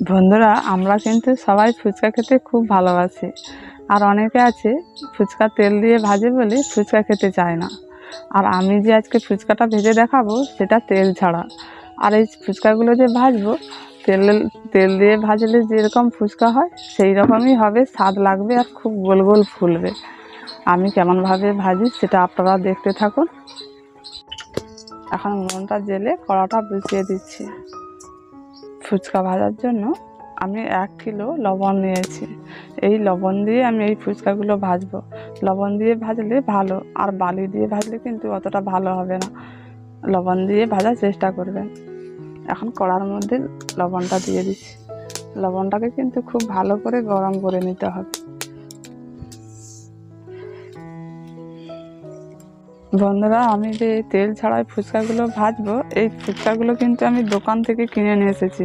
বন্ধুরা, আমরা কিন্তু সবাই ফুচকা খেতে খুব ভালোবাসি। আর অনেকে আছে ফুচকা তেল দিয়ে ভাজে বলে ফুচকা খেতে চায় না। আর আমি যে আজকে ফুচকাটা ভেজে দেখাবো, সেটা তেল ছাড়া। আর এই ফুচকাগুলো যে ভাজবো, তেল তেল দিয়ে ভাজলে যেরকম ফুচকা হয়, সেই রকমই হবে, স্বাদ লাগবে আর খুব গোল গোল ফুলবে। আমি কেমনভাবে ভাজি, সেটা আপনারা দেখতে থাকুন। এখন মনটা জেলে কড়াটা বুঝিয়ে দিচ্ছি। ফুচকা ভাজার জন্য আমি এক কিলো লবণ নিয়েছি। এই লবণ দিয়ে আমি এই ফুচকাগুলো ভাজবো। লবণ দিয়ে ভাজলে ভালো, আর বালি দিয়ে ভাজলে কিন্তু অতটা ভালো হবে না। লবণ দিয়ে ভাজার চেষ্টা করবেন। এখন কড়ার মধ্যে লবণটা দিয়ে দিচ্ছি। লবণটাকে কিন্তু খুব ভালো করে গরম করে নিতে হবে। বন্ধুরা, আমি যে তেল ছাড়াই ফুচকাগুলো ভাজবো, এই ফুচকাগুলো কিন্তু আমি দোকান থেকে কিনে নিয়ে এসেছি।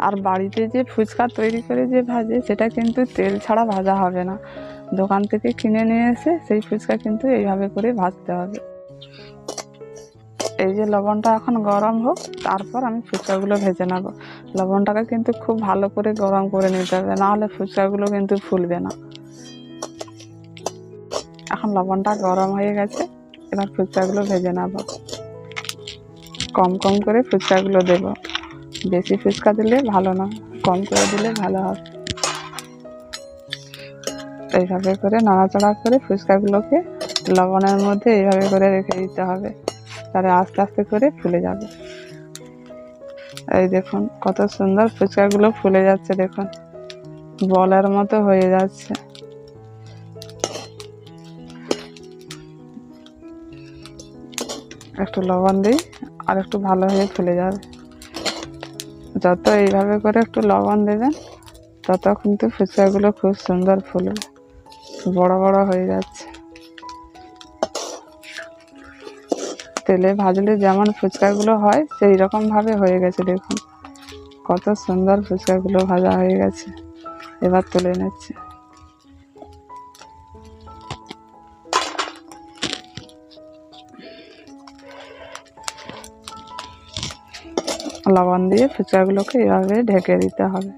আর বাড়িতে যে ফুচকা তৈরি করে যে ভাজে, সেটা কিন্তু তেল ছাড়া ভাজা হবে না। দোকান থেকে কিনে নিয়ে এসে সেই ফুচকা কিন্তু এইভাবে করে ভাজতে হবে। এই যে লবণটা এখন গরম হোক, তারপর আমি ফুচকাগুলো ভেজে নেব। লবণটাকে কিন্তু খুব ভালো করে গরম করে নিতে হবে নাহলে ফুচকাগুলো কিন্তু ফুলবে না। এখন লবণটা গরম হয়ে গেছে। এবার ফুচকাগুলো ভেজে নেব কম কম করে ফুচকাগুলো দেব। বেশি ফুচকা দিলে ভালো না, কম করে দিলে ভালো হবে। এইভাবে করে নাড়াচাড়া করে ফুচকাগুলোকে লবণের মধ্যে এইভাবে করে রেখে দিতে হবে। তাহলে আস্তে আস্তে করে ফুলে যাবে। এই দেখুন, কত সুন্দর ফুচকাগুলো ফুলে যাচ্ছে দেখুন। বলের মতো হয়ে যাচ্ছে। একটু লবণ দিই, আর একটু ভালো হয়ে ফুলে যাবে। যত এইভাবে করে একটু লবণ দেবেন তত কিন্তু ফুচকাগুলো খুব সুন্দর ফুলবে বড় বড় হয়ে যাচ্ছে। তেলে ভাজলে যেমন ফুচকাগুলো হয়, সেই রকমভাবে হয়ে গেছে, দেখুন। কত সুন্দর ফুচকাগুলো ভাজা হয়ে গেছে। এবার তুলে নিচ্ছে। লবণ দিয়ে ফুচাগুলোকে এভাবে ঢেকে দিতে হবে।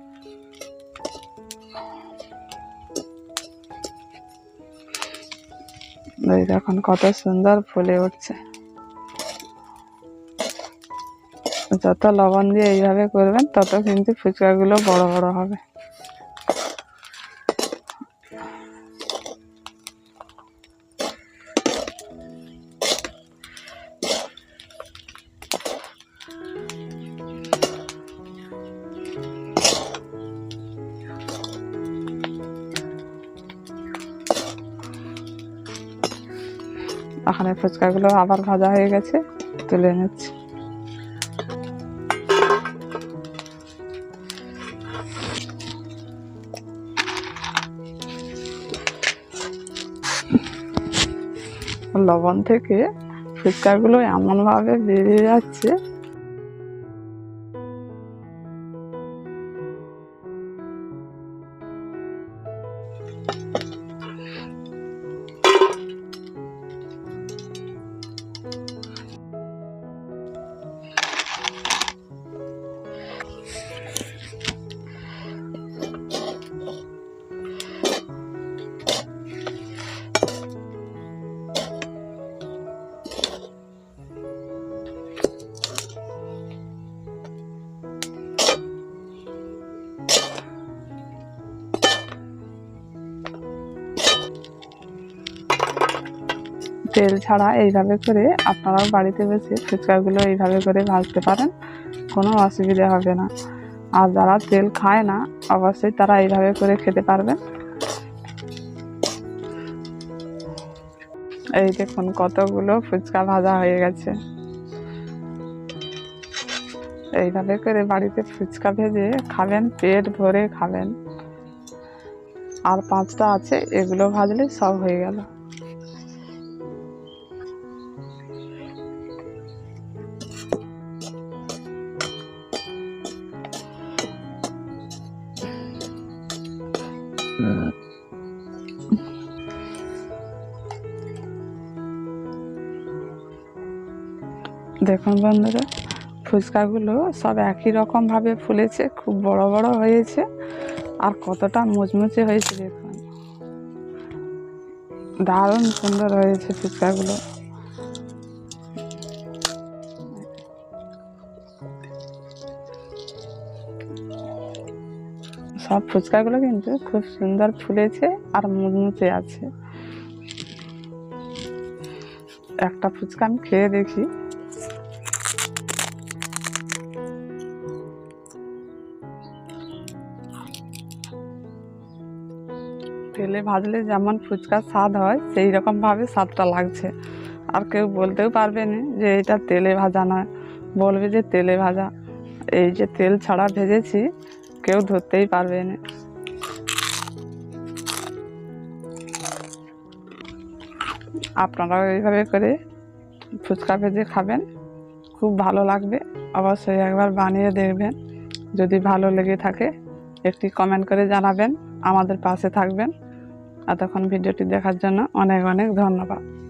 এই কত সুন্দর ফুলে উঠছে। যত লবণ দিয়ে এইভাবে করবেন, তত কিন্তু ফুচকাগুলো বড় বড় হবে। এখানে ফুচকাগুলো আবার ভাজা হয়ে গেছে তুলে নিচ্ছি। লবণ থেকে ফুচকাগুলো এমনভাবে বেরিয়ে যাচ্ছে তেল ছাড়া এইভাবে করে আপনারাও বাড়িতে বসে ফুচকাগুলো এইভাবে করে ভাজতে পারেন, কোনো অসুবিধা হবে না। আর যারা তেল খায় না, অবশ্যই তারা এইভাবে করে খেতে পারবেন। এই দেখুন কতগুলো ফুচকা ভাজা হয়ে গেছে। এইভাবে করে বাড়িতে ফুচকা ভেজে খাবেন, পেট ভরে খাবেন। আর পাঁচটা আছে, এগুলো ভাজলে সব হয়ে গেল। দেখুন বন্ধুরা, ফুচকাগুলো সব একই রকমভাবে ফুলেছে, খুব বড় বড় হয়েছে, আর কতটা মুচমুচে হয়েছে দেখুন। দারুণ সুন্দর হয়েছে ফুচকাগুলো। সব ফুচকাগুলো কিন্তু খুব সুন্দর ফুলেছে আর মুচমুচে আছে। একটা ফুচকা আমি খেয়ে দেখি। তেলে ভাজলে যেমন ফুচকার স্বাদ হয় সেই রকমভাবে স্বাদটা লাগছে। আর কেউ বলতেও পারবে না যে এটা তেলে ভাজা নয়। বলবে যে তেলে ভাজা। এই যে তেল ছাড়া ভেজেছি কেউ ধরতেই পারবে না। আপনারাও এইভাবে করে ফুচকা ভেজে খাবেন। খুব ভালো লাগবে। অবশ্যই একবার বানিয়ে দেখবেন। যদি ভালো লেগে থাকে, একটি কমেন্ট করে জানাবেন। আমাদের পাশে থাকবেন। এতক্ষণ ভিডিওটি দেখার জন্য অনেক অনেক ধন্যবাদ।